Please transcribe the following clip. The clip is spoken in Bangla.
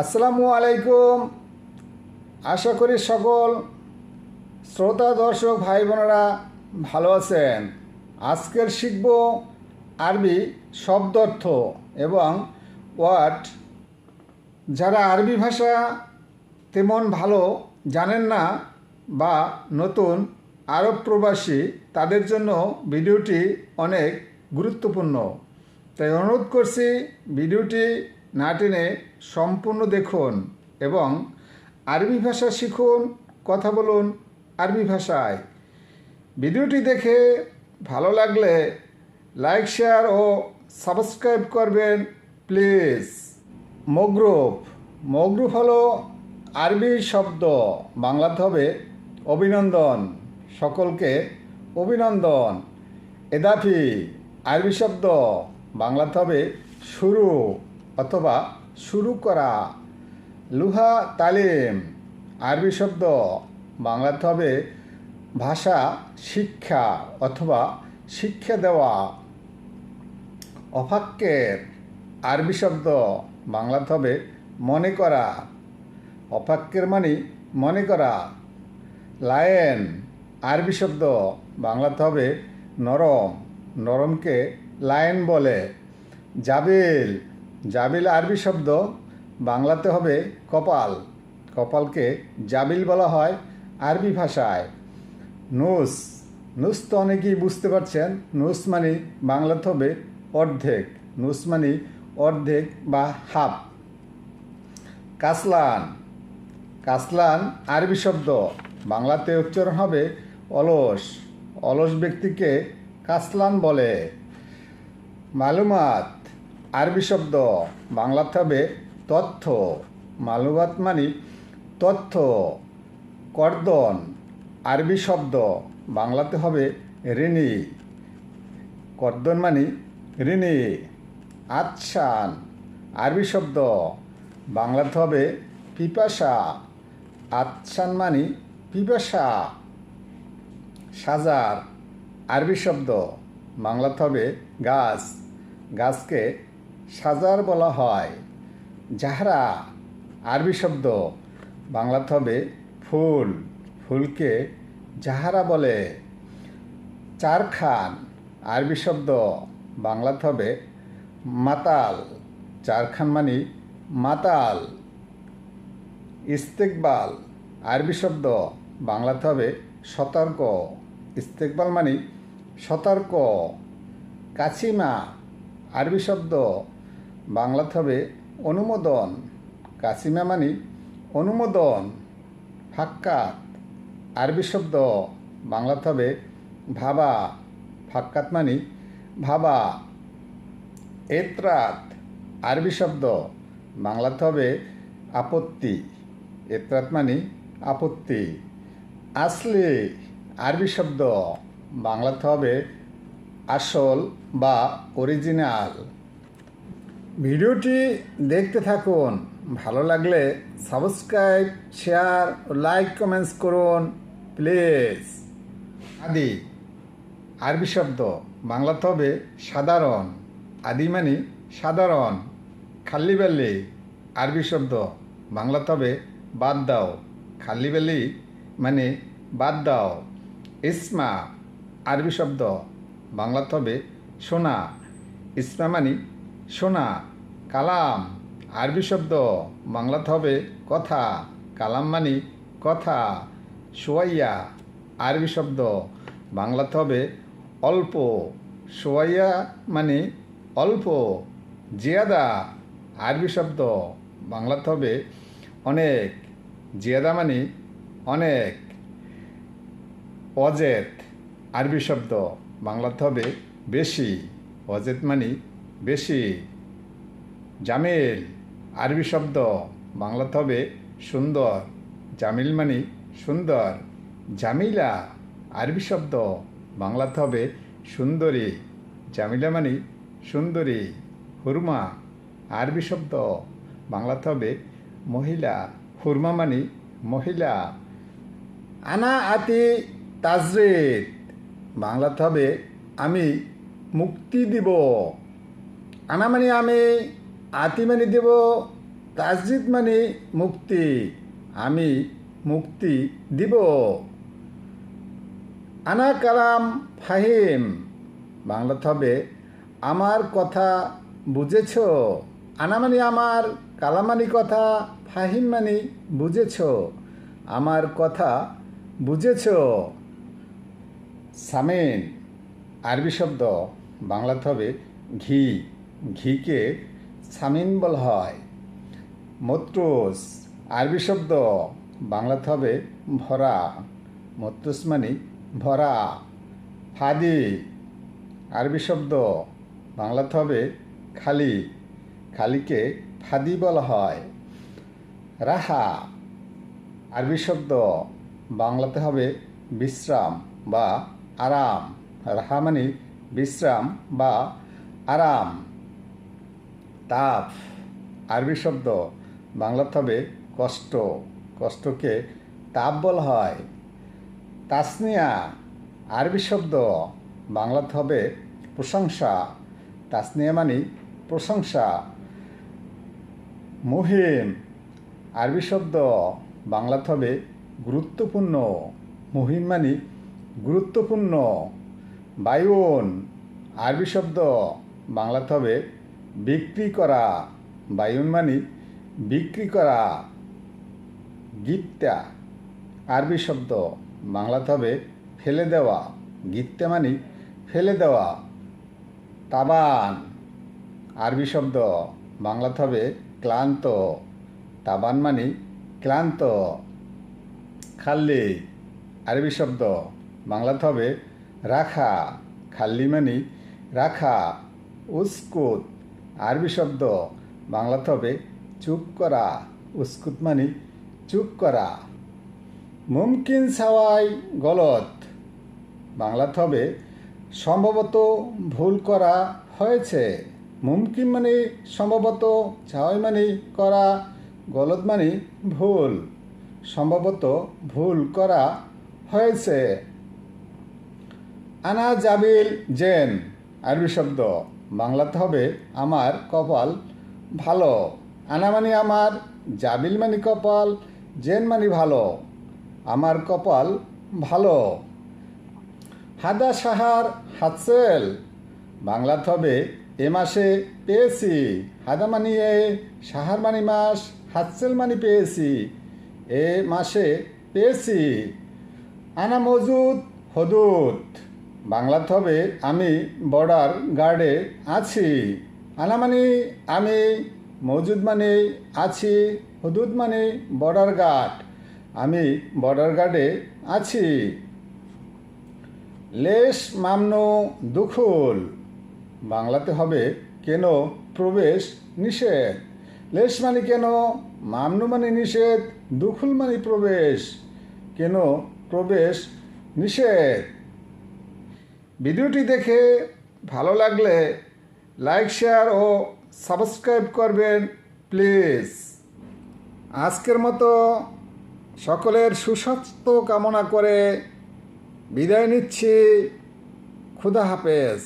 আসসালামু আলাইকুম। আশা করি সকল শ্রোতা, দর্শক, ভাই বোনেরা ভালো আছেন। আজকের শিখব আরবি শব্দার্থ এবং ওয়ার্ড। যারা আরবি ভাষা তেমন ভালো জানেন না বা নতুন আরব প্রবাসী, তাদের জন্য ভিডিওটি অনেক গুরুত্বপূর্ণ। তাই অনুরোধ করছি, ভিডিওটি না টেনে সম্পূর্ণ দেখুন এবং আরবি ভাষা শিখুন, কথা বলুন আরবি ভাষায়। ভিডিওটি দেখে ভালো লাগলে লাইক, শেয়ার ও সাবস্ক্রাইব করবেন, প্লিজ। মগরুফ মগরুফ হলো আরবি শব্দ বাংলাতে হবে অভিনন্দন। সকলকে অভিনন্দন। এদাফি, আরবি শব্দ, বাংলাতে হবে শুরু। অথবা শুরু করা। লুহা তালিম, আরবি শব্দ। বাংলাতে হবে ভাষা, শিক্ষা অথবা শিক্ষা দেওয়া। অফাক্কের, আরবি শব্দ। বাংলাতে হবে মনে করা। অফাক্কের মানে মনে করা। লায়েন, আরবি শব্দ। বাংলাতে হবে নরম। নরমকে লায়েন বলে। জাবিল জাবিল আরবি শব্দ বাংলাতে হবে কপাল। কপালকে জাবিল বলা হয় আরবি ভাষায়। নুস। নুস তো অনেকেই বুঝতে পারছেন। নুস মানে বাংলাতে হবে অর্ধেক। নুস মানে অর্ধেক বা হাফ। কাসলান। কাসলান আরবি শব্দ। বাংলাতে উচ্চারণ হবে অলস। অলস ব্যক্তিকে কাসলান বলে। মালুমাত। আরবি শব্দ। বাংলাতে হবে তথ্য। মালুমাত মানে তথ্য। কর্দন। আরবি শব্দ। বাংলাতে হবে ঋণী কর্দন মানে ঋণী আচ্ছান। আরবি শব্দ। বাংলাতে হবে পিপাসা। আচ্ছান মানে পিপাসা। সাজার। আরবি শব্দ। বাংলাতে হবে গাছ। গাছকে সাজার বলা হয়। যাহারা আরবি শব্দ বাংলাতে হবে ফুল, ফুলকে যাহারা বলে, চারখান আরবি শব্দ বাংলাতে হবে মাতাল। চারখান মানে মাতাল। ইস্তেকবাল আরবি শব্দ বাংলাতে হবে সতর্ক। ইস্তেকবাল মানে সতর্ক। কাছিমা আরবি শব্দ বাংলাতে হবে অনুমোদন। কাছিমা মানে অনুমোদন। ফাক্কাত। আরবি শব্দ বাংলাতে হবে ভাবা। ফাক্কাত মানে ভাবা। এত্রাত। আরবি শব্দ বাংলাতে হবে আপত্তি। এত্রাত মানে আপত্তি। আসলে আরবি শব্দ বাংলাতে হবে আসল বা অরিজিনাল ভিডিওটি দেখতে থাকুন। ভালো লাগলে সাবস্ক্রাইব, শেয়ার ও লাইক কমেন্টস করুন, প্লিজ। আদি, আরবি শব্দ। বাংলাতে হবে সাধারণ। আদি মানে সাধারণ। খাল্লি বেল্লি, আরবি শব্দ। বাংলাতে হবে বাদ দাও। খাল্লি বেল্লি মানে বাদ দাও। ইসমা, আরবি শব্দ। বাংলাতে হবে সোনা। ইসমা মানে সোনা কালাম, আরবি শব্দ, বাংলাতে হবে কথা, কালাম মানে কথা সোয়াইয়া আরবি শব্দ, বাংলাতে হবে অল্প সোয়াইয়া মানে অল্প, জিয়াদা, আরবি শব্দ, বাংলাতে হবে অনেক, জিয়াদা মানে অনেক, অজেত, আরবি শব্দ, বাংলাতে হবে বেশি, অজেত মানে বেশি জামিল আরবি শব্দ বাংলাতে হবে সুন্দর, জামিল মানে সুন্দর। জামিলা আরবি শব্দ বাংলাতে হবে সুন্দরী। জামিলা মানে সুন্দরী। হুরমা আরবি শব্দ বাংলাতে হবে মহিলা। হুরমা মানে মহিলা। আনা আতি তাজরিদ বাংলাতে হবে আমি মুক্তি দিব। আনা মানে আমি আতি মানে দেব, তাসজিদ মানে মুক্তি, আমি মুক্তি দিব। আনা কালাম ফাহিম বাংলাতে হবে আমার কথা বুঝেছ। আনা মানে আমার, কালামানি কথা, ফাহিম মানে বুঝেছ। আমার কথা বুঝেছ। সামেন, আরবি শব্দ বাংলাতে হবে ঘি। ঘিকে সামিন বলা হয়। মত্রুস আরবি শব্দ। বাংলাতে হবে ভরা। মত্রুস মানে ভরা। ফাদি, আরবি শব্দ। বাংলাতে হবে খালি। খালিকে ফাদি বলা হয়। রাহা, আরবি শব্দ। বাংলাতে হবে বিশ্রাম বা আরাম। রাহা মানে বিশ্রাম বা আরাম। তাপ, আরবি শব্দ বাংলাতে হবে কষ্ট, কষ্টকে তাপ বলা হয়। তাসনিয়া, আরবি শব্দ বাংলাতে হবে প্রশংসা। তাসনিয়া মানে প্রশংসা। মুহিম, আরবি শব্দ বাংলাতে হবে গুরুত্বপূর্ণ। মুহিম মানে গুরুত্বপূর্ণ। বায়ুন, আরবি শব্দ বাংলাতে হবে বিক্রি করা, বায়ুন মানে বিক্রি করা গীতা আরবি শব্দ, বাংলাতে হবে ফেলে দেওয়া গীতা মানে ফেলে দেওয়া, তাবান, আরবি শব্দ, বাংলাতে হবে ক্লান্ত, তাবান মানে ক্লান্ত, খাল্লি, আরবি শব্দ, বাংলাতে হবে রাখা, খাল্লি মানে রাখা, উস্কুত আরবি শব্দ বাংলাতে হবে চুপ করা, উস্কুত মানে চুপ করা। মুমকিন সাওয়াই গলত। বাংলাতে হবে সম্ভবত ভুল করা হয়েছে। মুমকিন মানে সম্ভবত, ছাওয়াই মানে করা, গলত মানে ভুল। সম্ভবত ভুল করা হয়েছে। আনা জাবিল জেন, আরবি শব্দ। বাংলাতে হবে, আমার কপাল ভালো। আনা মানে আমার জাবিল মানে কপাল, জেন মানে ভালো। আমার কপাল ভালো। হাদা সাহার হাতসেল। বাংলাতে হবে, এ মাসে পেয়েছি। হাদা মানি এ, সাহার মানি মাস, হাতসেল মানি পেয়েছি। এ মাসে পেয়েছি। আনা মজুদ, হদুদ। বাংলাতে হবে আমি বর্ডার গার্ডে আছি। আনা মানে আমি মজুদ মানে আছি হদুদ মানে বর্ডার গার্ড, আমি বর্ডার গার্ডে আছি। লেশ মামনো দুখুল, বাংলাতে হবে কেন প্রবেশ নিষেধ? লেশ মানে কেন, মামনু মানে নিষেধ, দুখুল মানে প্রবেশ, কেন প্রবেশ নিষেধ? ভিডিওটি দেখে ভালো লাগলে লাইক, শেয়ার ও সাবস্ক্রাইব করবেন, প্লিজ। আজকের মতো সকলের সুস্বাস্থ্য কামনা করে বিদায় নিচ্ছি। খুদা হাফেজ।